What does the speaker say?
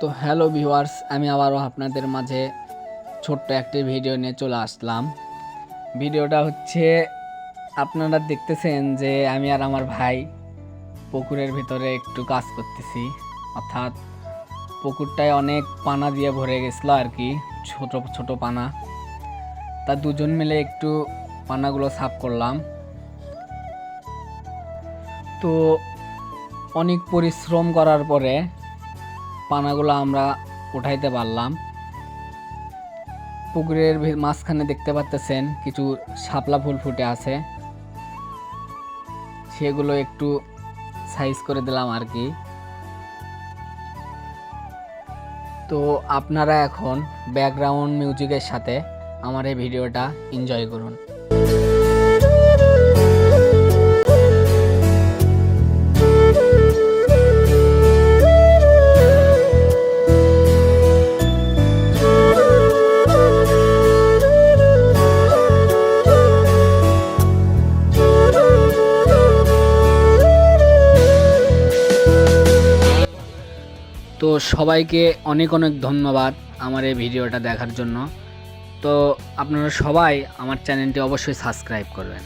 তো hello viewers, আমি আবারও আপনাদের মাঝে ছোট্ট একটি ভিডিও নিয়ে চলে আসলাম। ভিডিওটা হচ্ছে, আপনারা দেখতেছেন যে আমি আর আমার ভাই পুকুরের ভিতরে একটু কাজ করতেছি। অর্থাৎ পুকুরটায় অনেক পানা দিয়ে ভরে গেছিল আর কি, ছোট ছোট পানা। তা দুজন মিলে একটু পানাগুলো সাফ করলাম। তো অনেক পরিশ্রম করার পরে পানাগুলো আমরা উঠাইতে পারলাম। পুকুরের মাঝখানে দেখতে পাচ্তেছেন কিছু শাপলা ফুল ফুটে আছে। সেগুলো একটু সাইজ করে দিলাম আর কি। তো আপনারা এখন ব্যাকগ্রাউন্ড মিউজিকের সাথে আমার এই ভিডিওটা এনজয় করুন। তো সবাইকে অনেক অনেক ধন্যবাদ আমার এই ভিডিওটা দেখার জন্য। তো আপনারা সবাই আমার চ্যানেলটি অবশ্যই সাবস্ক্রাইব করবেন।